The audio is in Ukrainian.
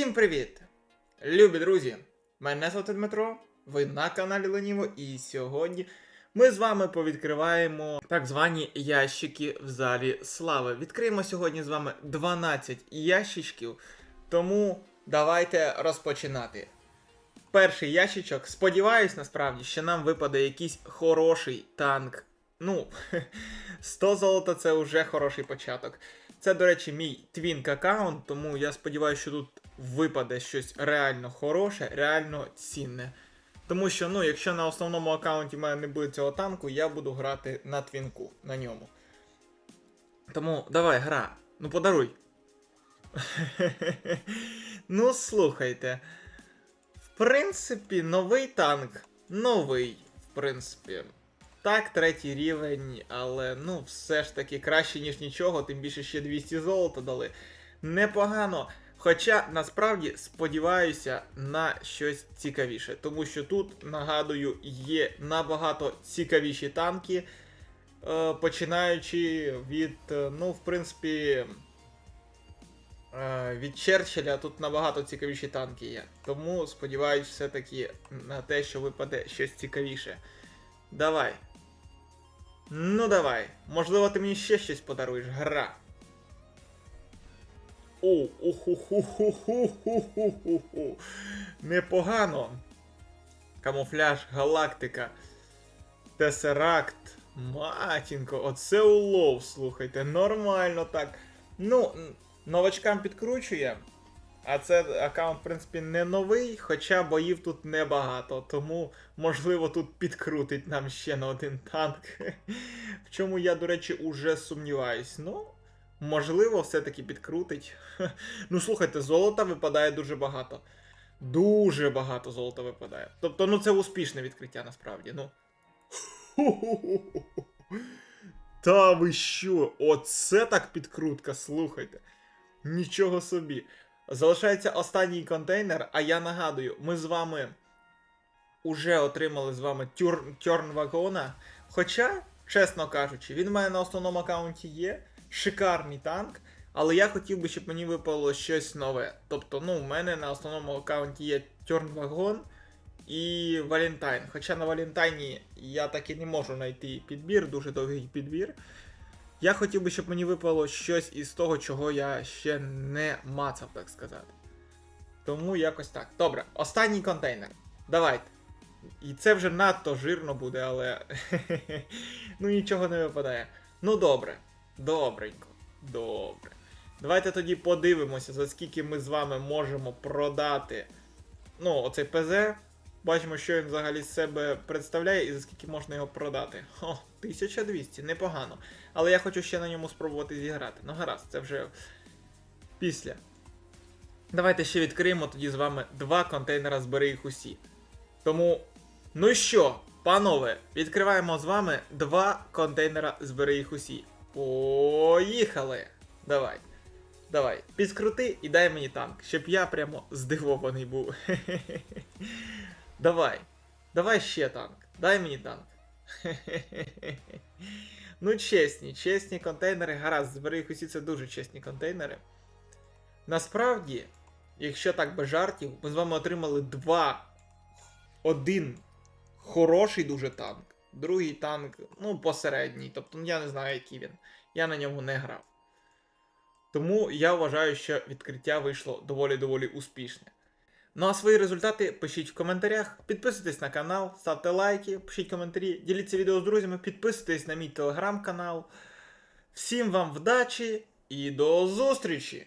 Всім привіт! Любі друзі! Мене звати Дмитро, ви на каналі Леніво, і сьогодні ми з вами повідкриваємо так звані ящики в залі слави. Відкриємо сьогодні з вами 12 ящичків, тому давайте розпочинати. Перший ящичок. Сподіваюсь, насправді, що нам випаде якийсь хороший танк. Ну, 100 золота це вже хороший початок. Це, до речі, мій твінк аккаунт, тому я сподіваюся, що тут випаде щось реально хороше, реально цінне. Тому що, ну, якщо на основному аккаунті в мене не буде цього танку, я буду грати на твінку на ньому. Тому давай, гра. Ну подаруй. ну, слухайте. В принципі, новий танк. Новий, в принципі. Так, третій рівень, але ну, все ж таки краще, ніж нічого, тим більше ще 200 золота дали. Непогано. Хоча насправді сподіваюся на щось цікавіше, тому що тут, нагадую, є набагато цікавіші танки, е, починаючи від, е, ну, в принципі, е, від Черчилля тут набагато цікавіші танки є. Тому сподіваюся все-таки на те, що випаде щось цікавіше. Давай. Ну давай. Можливо, ти мені ще щось подаруєш. Гра. О, уху-ху-ху-ху-ху-ху-ху. Непогано. Камуфляж, галактика. Тесеракт. Матінко, оце улов, слухайте. Нормально так. Ну, новачкам підкручує. А це аккаунт, в принципі, не новий, хоча боїв тут небагато, тому, можливо, тут підкрутить нам ще на один танк. В чому я, до речі, уже сумніваюсь. Ну, можливо, все-таки підкрутить. Ну, слухайте, золота випадає дуже багато. Дуже багато золота випадає. Тобто, ну це успішне відкриття насправді. Ну. Та ви що? Оце так підкрутка, слухайте. Нічого собі. Залишається останній контейнер, а я нагадую, ми з вами уже отримали з вами тюр... тюрн вагона. Хоча, чесно кажучи, він у мене на основному аккаунті є. Шикарний танк. Але я хотів би, щоб мені випало щось нове. Тобто, ну, у мене на основному аккаунті є Вагон і Валентайн. Хоча на Валентайні я так і не можу знайти підбір, дуже довгий підбір. Я хотів би, щоб мені випало щось із того, чого я ще не мацав, так сказати. Тому якось так. Добре, останній контейнер. Давайте. І це вже надто жирно буде, але. ну нічого не випадає. Ну добре. Добренько. Добре. Давайте тоді подивимося, за скільки ми з вами можемо продати. Ну, оцей ПЗ. Бачимо, що він взагалі з себе представляє і за скільки можна його продати. О, 1200, непогано. Але я хочу ще на ньому спробувати зіграти. Ну гаразд, це вже після. Давайте ще відкриємо тоді з вами два контейнера збери їх усі. Тому, ну що, панове, відкриваємо з вами два контейнера збери їх усі. Поїхали! Давай. Давай, підкрути і дай мені танк, щоб я прямо здивований був. Давай. Давай ще танк. Дай мені танк. ну, чесні, чесні контейнери. Гаразд, збери їх усі це дуже чесні контейнери. Насправді, якщо так без жартів, ми з вами отримали два. Один хороший дуже танк, другий танк, ну, посередній. Тобто, ну, я не знаю, який він. Я на ньому не грав. Тому я вважаю, що відкриття вийшло доволі-доволі успішне. Ну а свої результати пишіть в коментарях, підписуйтесь на канал, ставте лайки, пишіть коментарі, діліться відео з друзями, підписуйтесь на мій телеграм-канал. Всім вам вдачі і до зустрічі!